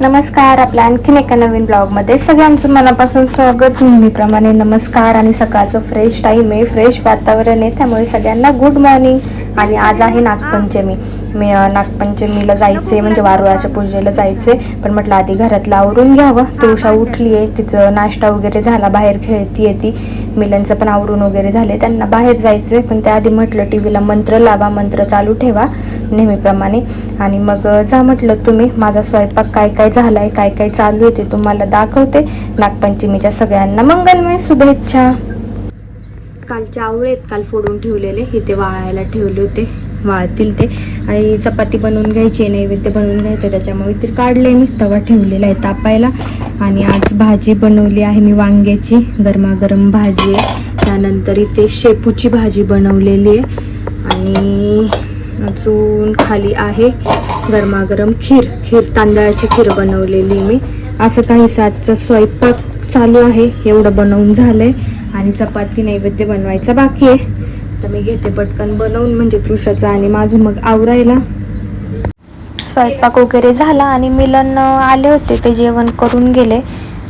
नमस्कार आपल्या आणखीन एका नवीन ब्लॉगमध्ये सगळ्यांचं मनापासून स्वागत. नेहमीप्रमाणे नमस्कार आणि सकाळचं फ्रेश टाईम आहे फ्रेश वातावरण आहे त्यामुळे सगळ्यांना गुड मॉर्निंग आणि आज आहे नागपंचमी. मी नागपंचमीला जायचे म्हणजे वारुळाच्या पूजेला जायचे. पण म्हटलं आधी घरातलं आवरून घ्यावं. तुळशा उठली आहे तिचं नाश्ता वगैरे झाला बाहेर खेळती ती. मिलनचं पण आवरून वगैरे झाले त्यांना बाहेर जायचं पण त्याआधी म्हटलं टी व्हीला मंत्र लावा मंत्र चालू ठेवा नेहमीप्रमाणे. आणि मग जा म्हटलं तुम्ही माझा स्वयंपाक काय काय झाला आहे काय काय चालू आहे ते तुम्हाला दाखवते. नागपंचमीच्या सगळ्यांना मंगलमय शुभेच्छा. कालच्या आवळे आहेत काल फोडून ठेवलेले इथे वाळायला ठेवले होते. वाळतील ते. आणि चपाती बनवून घ्यायची आहे, नैवेद्य बनवून घ्यायचं त्याच्यामुळे ते काढले मी तवा ठेवलेला आहे तापायला. आणि आज भाजी बनवली आहे मी वांग्याची गरमागरम भाजी आहे. त्यानंतर इथे शेपूची भाजी बनवलेली आहे. आणि अजून खाली आहे गरमागरम खीर खीर तांदळाची खीर बनवलेली मी. असं काही सातचा स्वयंपाक चालू आहे एवढं बनवून झालंय. आणि चपाती नैवेद्य बनवायचा बाकी आहे. तर मी घेते पटकन बनवून म्हणजे कृषाचं आणि माझं मग आवरायला. स्वयंपाक वगैरे झाला आणि मिलन आले होते ते जेवण करून गेले.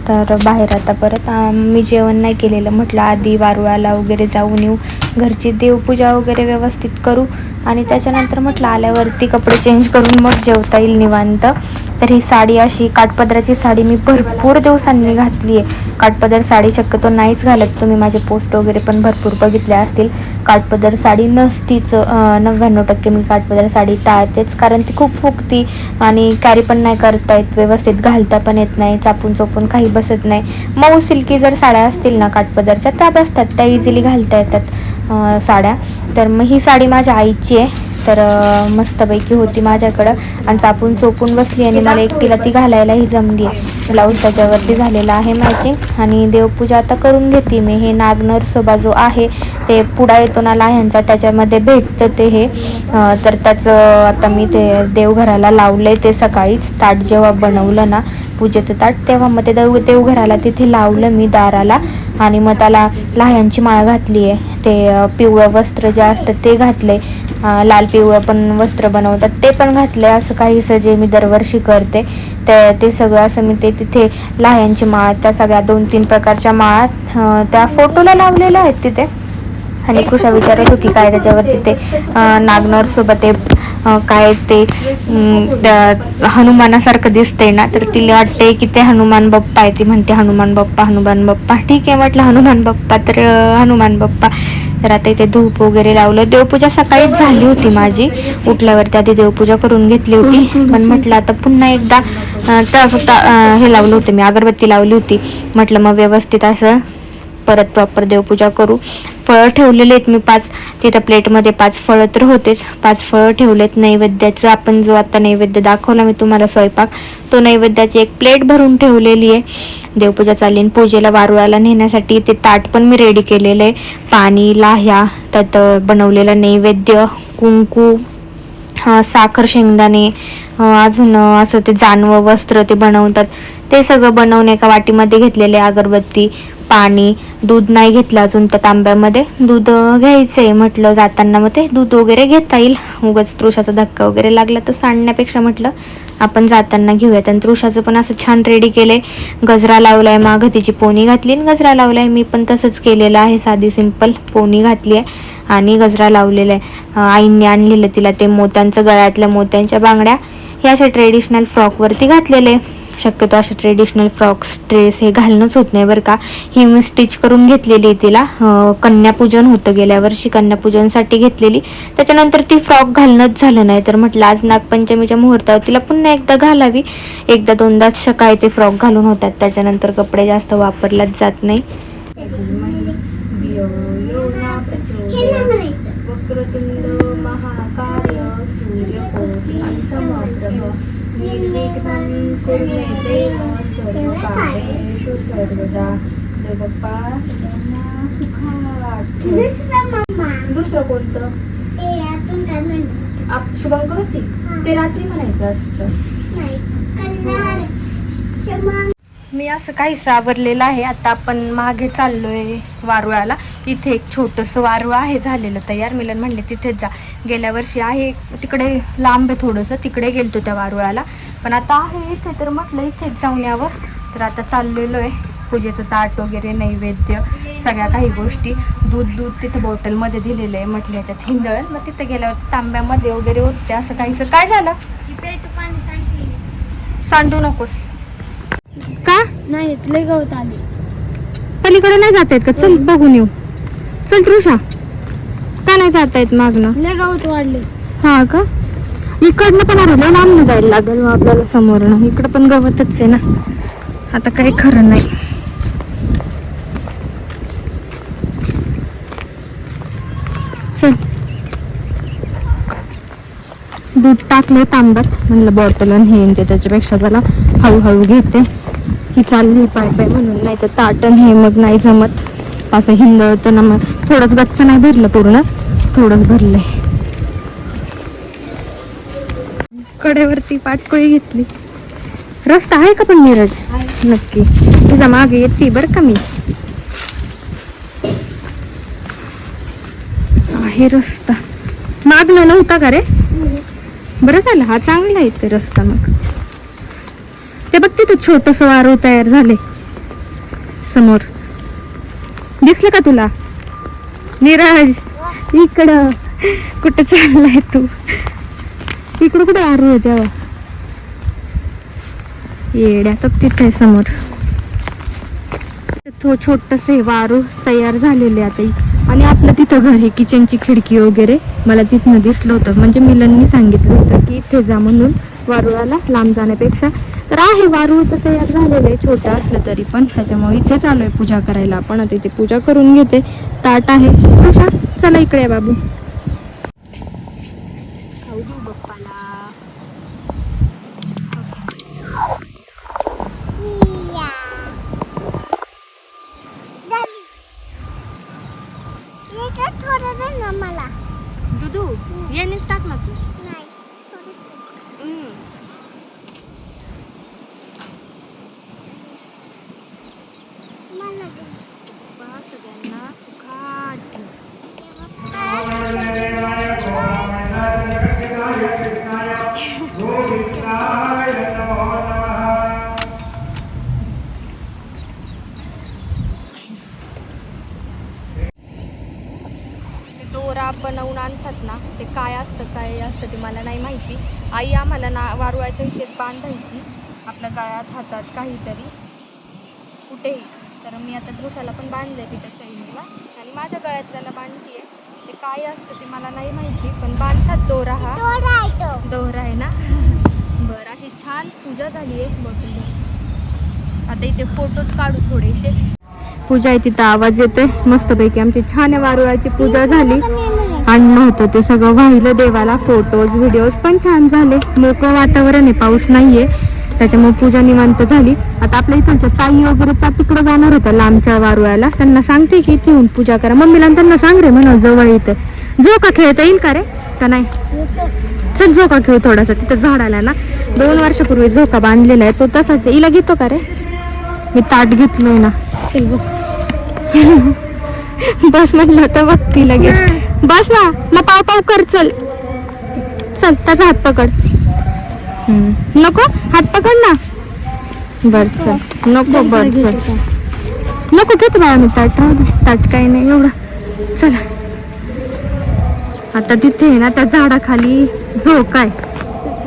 तर बाहेर आता परत मी जेवण नाही केलेलं. म्हटलं आधी वारुळाला वगैरे जाऊन येऊ. घरची देवपूजा वगैरे व्यवस्थित करू. आणि त्याच्यानंतर म्हटलं आल्यावरती कपडे चेंज करून मग जेवता येईल निवांत. तर ही साडी अशी काठपदराची साडी मी भरपूर दिवसांनी घातली आहे. काठपदर साडी शक्यतो नाहीच घालत. तुम्ही माझे पोस्ट वगैरे पण भरपूर बघितल्या असतील. काठपदर साडी नसतीच नव्याण्णव टक्के मी काठपदर साडी टाळतेच कारण ती खूप फुगती आणि कॅरी पण नाही करता येत व्यवस्थित घालता पण येत नाही चापून चोपून काही बसत नाही. मऊ सिल्की जर साड्या असतील ना काठपदरच्या त्या बसतात त्या इझिली घालता येतात साड्या. तर मग ही साडी माझ्या आईची आहे. तर मस्तपैकी होती माझ्याकडं. आणि चापून चोपून बसली आणि मला एकटीला ती घालायलाही जमली. आहे ब्लाऊज त्याच्यावरती झालेला आहे मॅचिंग आणि देवपूजा आता करून घेते मी. हे नागनर सोबा जो आहे ते पुढा येतो ना लाह्यांचा त्याच्यामध्ये भेटतं ते हे. तर त्याचं आता मी ते देवघराला लावलंय ते सकाळीच. ताट जेव्हा बनवलं ना पूजेचं ताट. तेव्हा मग ते देव देवघराला तिथे लावलं मी दाराला आणि मग त्याला लाह्यांची माळ घातली आहे. ते पिवळं वस्त्र जे असतं ते घातले लाल पिवळं पण वस्त्र बनवतात. ते पण घातले असं काहीसं जे मी दरवर्षी करते. ते ते सगळं असं मी ते तिथे लाह्यांची माळ त्या सगळ्या दोन तीन प्रकारच्या माळा त्या फोटोला लावलेल्या आहेत तिथे. आणि कृषा विचारत होती काय त्याच्यावरती ते अं, नागनर सोबत ते काय ते हनुमानासारखं दिसतंय ना? तर तिला वाटते की ते हनुमान बाप्पा आहे. ती म्हणते हनुमान बाप्पा हनुमान बाप्पा. ठीक आहे म्हटलं हनुमान बाप्पा तर हनुमान बाप्पा. तर आता इथे धूप वगैरे लावलं. देवपूजा सकाळीच झाली होती माझी. उठल्यावरती आधी देवपूजा करून घेतली होती. पण म्हटलं आता पुन्हा एकदा अं, तर फक्त हे लावलं होतं मी अगरबत्ती लावली होती. म्हटलं मग व्यवस्थित असं परत प्रॉपर देवपूजा करू. फळं ठेवलेले आहेत मी पाच. तिथं प्लेटमध्ये पाच फळं तर होतेच. पाच फळं ठेवलेत नैवेद्याचं. आपण जो आता नैवेद्य दाखवला मी तुम्हाला स्वयंपाक तो नैवेद्याची एक प्लेट भरून ठेवलेली आहे. देवपूजा चालली पूजेला वारुळाला नेण्यासाठी ते ताट पण मी रेडी केलेलं आहे. पाणी लाह्या त्यात बनवलेला बनवलेलं नैवेद्य कुंकू साखर शेंगदाणे अजून असं ते जानवं वस्त्र ते बनवतात. ते सगळं बनवून एका वाटीमध्ये घेतलेले अगरबत्ती. पाणी दूध नाही घेतलं अजून त्या तांब्यामध्ये. दूध घ्यायचं आहे म्हटलं जाताना मग ते दूध वगैरे घेता येईल. उगाच तृषाचा धक्का वगैरे लागला तर सांडण्यापेक्षा म्हटलं आपण जाताना घेऊयात. आणि तृषाचं पण असं छान रेडी केले गजरा लावला मागं तिची पोनी घातली आणि गजरा लावला आहे मी पण तसंच केलेलं आहे साधी सिंपल पोनी घातली आहे आणि गजरा लावलेला आहे. आईने आईंनी आणलेलं तिला ते मोत्यांचं गळ्यातल्या मोत्यांच्या बांगड्या. हे अशा ट्रेडिशनल फ्रॉकवरती घातलेले शक्यतो अशा ट्रेडिशनल फ्रॉक्स ड्रेस हे घालणंच होत नाही बरं का. ही मी स्टिच करून घेतलेली आहे तिला. कन्यापूजन होतं गेल्या वर्षी कन्यापूजनसाठी घेतलेली. त्याच्यानंतर ती फ्रॉक घालणंच झालं नाही. तर म्हटलं आज नागपंचमीच्या मुहूर्तावर तिला पुन्हा एकदा घालावी. एकदा दोनदा सकाळी ते फ्रॉक घालून होतात. त्याच्यानंतर कपडे जास्त वापरलाच जात नाही. निर्विघ्नं कुरु देव सर्वदा दुसरं कोणतं? आप शुभंकरोती ते रात्री म्हणायचं असतं. मी असं काहीच आवरलेलं आहे. आता आपण मागे चाललोय वारुळाला. इथे एक छोटंसं वारुळ आहे झालेलं तयार. मिलन म्हणले तिथेच जा. गेल्या वर्षी आहे तिकडे लांब आहे थोडंसं. तिकडे गेलतो त्या वारुळाला. पण आता आहे इथे तर म्हटलं इथेच जाऊन यावं. तर आता चाललेलो आहे. पूजेचं ताट वगैरे नैवेद्य सगळ्या काही गोष्टी. दूध दूध तिथं बॉटलमध्ये दिलेलं आहे. म्हटलं याच्यात हिंदळण मग तिथं गेल्यावर तांब्यामध्ये वगैरे होते. असं काहीसं. काय झालं? सांडू नकोस. का? नाही लय गवत आले. पलीकडे नाही जात आहेत का? चल बघून येऊ. चल तृषा. का नाही जात आहेत मागणं लय गवत वाढले. हा का? इकडनं पण आलं लांब जायला लागेल मग आपल्याला समोरनं. इकडं पण गवतच आहे ना. आता काही खरं नाही. दूध टाकले तांब्यात. म्हणलं बॉटल आणि हे ते त्याच्यापेक्षा जरा हळूहळू घेते. ही चालली पाय पाय म्हणून नाही तर ताटण हे मग नाही जमत. असं हिंदळतं ना मग थोडंच गच्च नाही भरलं पूर्ण थोडंच भरलंय. कडेवरती पाटकोळी घेतली. रस्ता आहे का पण नीरज नक्की. तिचा मागे येते बरं का मी? आहे रस्ता. मागला नव्हता का रे? बरं झालं हा चांगला आहे ते रस्ता मग. ते बघ तिथं छोटस वारू तयार झाले समोर. दिसलं का तुला? निराज इकडं. कुठं चाललाय तू? इकडं कुठं वारू आहे तेव्हा? येड्या तर तिथे आहे समोर. तो छोटसे वारू तयार झालेले आता आणि आपलं तिथं घर आहे किचनची खिडकी वगैरे. मला तिथनं दिसलं होतं. म्हणजे मिलननी सांगितलं. इथे जा म्हणून वारुळाला लांब जाण्यापेक्षा. तर आहे वारूळ तर तयार झालेलं आहे छोटं असलं तरी पण. त्याच्यामुळे इथेच आलोय पूजा करायला. आपण आता इथे पूजा करून घेते. ताट आहे. कशा चला इकडे या बाबू खाऊ देऊ बाप्पाला थोडं दे ना मला दुधू येणेच टाक ना तू नाही थोडस मला दे. सगळ्यांना सुखाट ठेव. ते दोरा बनवून आणतात ना ते काय असतं काय असतं ते मला नाही माहिती. आई आम्हाला ना वारुळाच्या इथेच बांधायची. आपल्या गळ्यात हातात काहीतरी. कुठेही. तर मी आता दृशाला पण बांधलंय तिच्या चैनीला. आणि माझ्या गळ्यातल्याला बांधतीये. ते काय असतं ते मला नाही माहिती पण बांधतात दोरा हा. आहे. दोरा आहे ना? बरं अशी छान पूजा झाली आहे बॉटल आता इथे फोटोज काढू थोडेसे. पूजा आहे तिथं आवाज येतोय. मस्तपैकी आमची छान वारुळाची पूजा झाली. आणलं होतं ते सगळं वाहिलं देवाला फोटोज व्हिडिओज पण छान झाले. मोकळं वातावरण आहे पाऊस नाहीये. त्याच्यामुळे पूजा निवांत झाली. आता आपल्या इथलच्या ताई वगैरे त्या तिकडं जाणार होत्या लांबच्या वारुळाला त्यांना सांगते की इथे येऊन पूजा करा. मम्मीला त्यांना सांग रे म्हणा जवळ इथे. जो का खेळता येईल का रे? का नाही. चल झोका खेळू थोडासा तिथं झाडाला ना. दोन वर्षापूर्वी झोका बांधलेला आहे तो तसाच. हिला घेतो का रे? मी ताट घेतलोय ना. चल बस. बस म्हणलं होतं बघ तिला घे बस ना ना पाव पाव कर चल. चल त्याचा हात पकड. नको हात पकड ना. बर चल. नको बर चल. नको घेतो बाळा मी ताट राहू दे. ताट काही नाही एवढं. चला. आता तिथे आहे ना त्या झाडाखाली झोक आहे.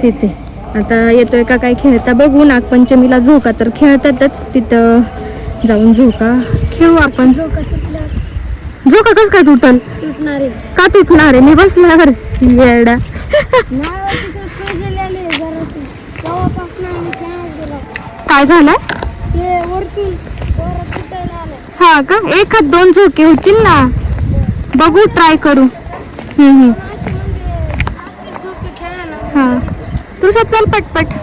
तिथे. आता येतोय का काय खेळता बघू. नागपंचमीला झोका तर खेळतातच. तिथं जाऊन झोका खेळू आपण. डोकं झोका कस काय तुटल? तुटणार. आहे का तुटणार? आहे मी बसल्यावर येडा. काय झालं? हा का? एखाद दोन झोके होतील ना. बघू ट्राय करू. हा. तुझं चल पटपट.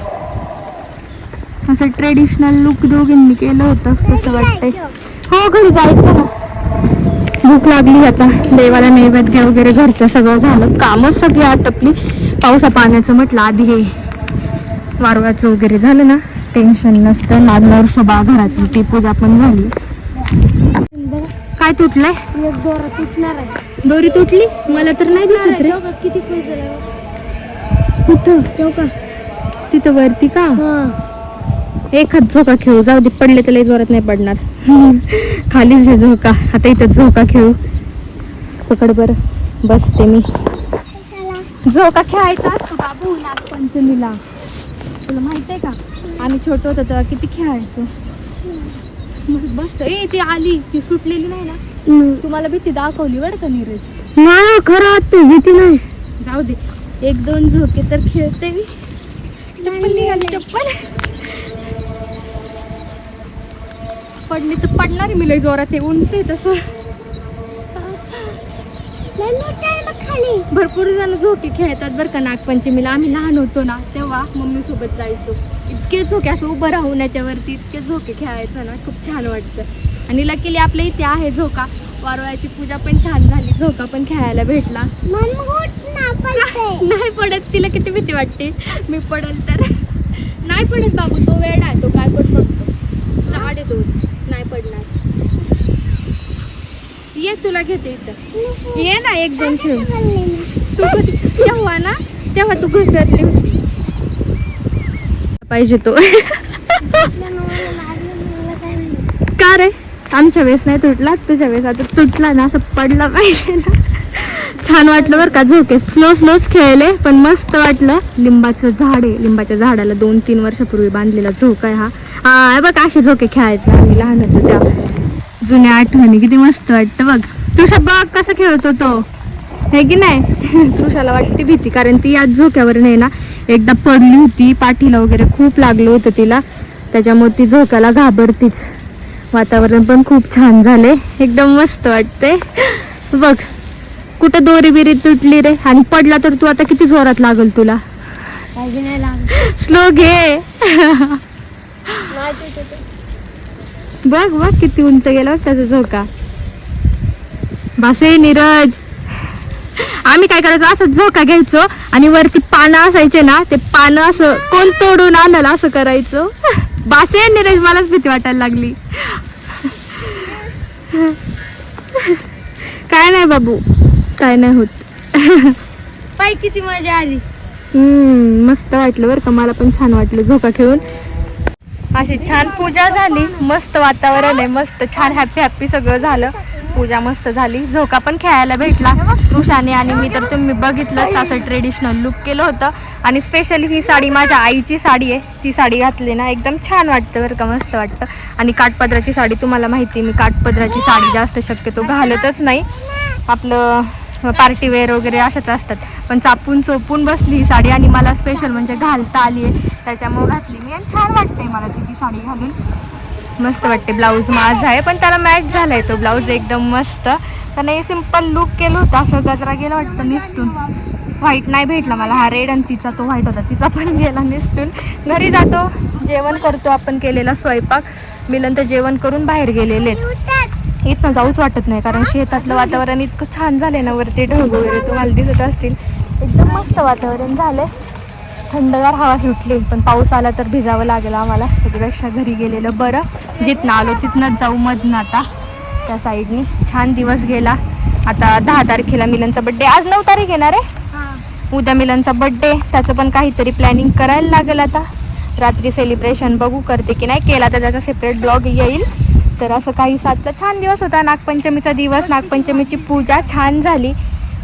असं ट्रेडिशनल लुक दोघींनी केलं होतं कसं वाटतंय. हो घरी जायचं ना. भूक लागली आता. देवाला नैवेद्य वगैरे घरचं सगळं झालं. कामच सगळी आटपली. पावसा पाण्याचं म्हटलं आधी हे वारवाचं वगैरे झालं ना टेन्शन नसतं. नागनवर सभा घरातली ती पूजा पण झाली. काय तुटलंय? दोरा तुटणार आहे दोरी तुटली? मला तर नाही दिसत रे. किती कुठं? तिथं वरती का? हा एखाद झोका खेळू. जाऊ दे पडले तर लई जोरात नाही पडणार. खालीच आहे झोका. आता इथं झोका खेळू. पकड बर. बसते मी. झोका खेळायचा असतो बाबू नागपंचमीला तुला माहीत आहे का? आम्ही छोट होतो तेव्हा किती खेळायचो. बसतो. ए ती आली. ती सुटलेली नाही ना? तुम्हाला भीती दाखवली बरं का नीरज? नाही खरं तू भीती नाही. जाऊ दे. एक दोन झोके तर खेळते मी. चप्पल निघाली चप्पल. पडली तर पडणार मी लई जोरात आहे उंच आहे तसं. भरपूर जण झोके खेळतात बरं का नागपंचमीला. आम्ही लहान होतो ना तेव्हा मम्मी सोबत जायचो. इतके झोके असं उभं राहून याच्यावरती इतके झोके खेळायचो ना खूप छान वाटतं. आणि लकीली आपल्या इथे आहे झोका. वारवायची पूजा पण छान झाली झोका पण खेळायला भेटला. नाही पडत तिला किती भीती वाटते? मी पडल तर. नाही पडत बाबू तो वेळ आहे तो काय पण बघतो. झाड आहे तो नाही पडणार. ये तुला घेते इथं. ये ना एक दोन खेळ तू तेव्हा ना तेव्हा तू घसरली होती. पाहिजे तो. का रे? आमच्या वेळेस नाही तुटला तुझ्या वेळेस आता तुटला ना असं पडला पाहिजे ना. छान वाटलं बरं का झोके. स्लो स्लोच खेळले पण मस्त वाटलं. लिंबाचं झाड आहे. लिंबाच्या झाडाला दोन तीन वर्षापूर्वी बांधलेला झोका आहे हा. हा बघ असे झोके खेळायचे. आम्ही लहान होतो त्या जुन्या आठवणी किती मस्त वाटतं बघ. तुझ्या बघ कसं खेळत होतो हे की नाही? तुषाला वाटते भीती कारण ती आज झोक्यावर नाही ना. एकदा पडली होती पाठीला वगैरे खूप लागलं होतं तिला. त्याच्यामुळे ती झोक्याला घाबरतीच. वातावरण पण खूप छान झाले एकदम मस्त वाटते बघ कुठं दोरी बिरी तुटली रे. आणि पडला तर तू आता किती जोरात लागल तुला. स्लो घे. बघ बघ किती उंच गेला त्याचा झोका. बासे नीरज. आम्ही काय करायचो? असं झोका घ्यायचो आणि वरती पानं असायचे ना ते पानं असं कोण तोडून आणल असं करायचो. बासे नीरज मलाच भीती वाटायला लागली. काय नाही बाबू काय नाही होत. पाय किती मजा आली. हम्म मस्त वाटलं बरं का मला पण छान वाटलं झोका खेळून. अशी छान पूजा झाली. मस्त वातावरण आहे मस्त छान हॅपी हॅपी सगळं झालं. पूजा मस्त झाली. झोका पण खेळायला भेटला. ऋषाने आणि मी तर तुम्ही बघितलंच असं ट्रेडिशनल लुक केलं होतं. आणि स्पेशली ही साडी माझ्या आईची साडी आहे. ती साडी घातली ना एकदम छान वाटतं बरं का मस्त वाटतं. आणि काठपदराची साडी तुम्हाला माहिती आहे, मी काठपदराची साडी जास्त शक्यतो घालतच नाही. आपलं पार्टीवेअर वगैरे अशाच असतात. पण चापून चोपून बसली ही साडी आणि मला स्पेशल म्हणजे घालता आली आहे. त्याच्यामुळे घातली. मी आणि छान वाटते मला तिची साडी घालून. मस्त वाटते. ब्लाऊज माझा आहे पण त्याला मॅच झालाय तो ब्लाऊज एकदम मस्त. त्याने सिंपल लुक केलं होतं. असं गजरा गेला वाटतं निसटून व्हाईट नाही भेटला मला. हा रेड आणि तिचा तो व्हाईट होता. तिचा पण गेला निसटून घरी जातो. जेवण करतो आपण केलेला स्वयंपाक. मी नंतर जेवण करून बाहेर गेलेले. आहेत इथनं जाऊच वाटत नाही कारण शेतातलं वातावरण इतकं छान झालंय ना वरती ढग वगैरे तुम्हाला दिसत असतील. एकदम मस्त वातावरण झालंय. थंडगार हवा सुटली पण पाऊस आला तर भिजावं लागेल आम्हाला. त्याच्यापेक्षा घरी गेलेलं बरं. जिथनं आलो तिथनंच जाऊ मधनं आता त्या साईडनी. छान दिवस गेला. आता दहा तारखेला मिलनचा बड्डे आज नऊ तारीख येणार आहे. उद्या मिलनचा बड्डे त्याचं पण काहीतरी प्लॅनिंग करायला लागेल आता. रात्री सेलिब्रेशन बघू करते की नाही. केला तर त्याचा सेपरेट ब्लॉग येईल. तर असं काही सातचा छान दिवस होता. नागपंचमीचा दिवस नागपंचमीची पूजा छान झाली.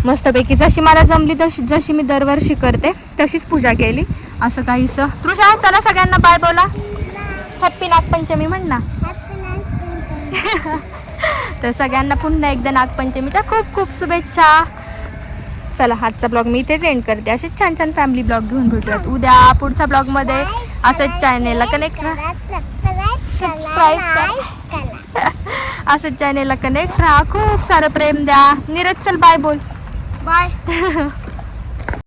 मस्तपैकी जशी मला जमली तशी जशी मी दरवर्षी करते तशीच पूजा केली. असं काहीसं. तृषा चला सगळ्यांना बाय बोला. हॅप्पी नागपंचमी म्हण ना. तर सगळ्यांना पुन्हा एकदा नागपंचमीच्या खूप खूप शुभेच्छा. चला आजचा ब्लॉग मी इथेच एंड करते. असेच छान छान फॅमिली ब्लॉग घेऊन भेटूयात. उद्या पुढच्या ब्लॉगमध्ये असंच चॅनेलला कनेक्ट सबस्क्राईब करा असंच चॅनेलला कनेक्ट राहा. खूप सारं प्रेम द्या. नीरज चल बाय बोल. बाय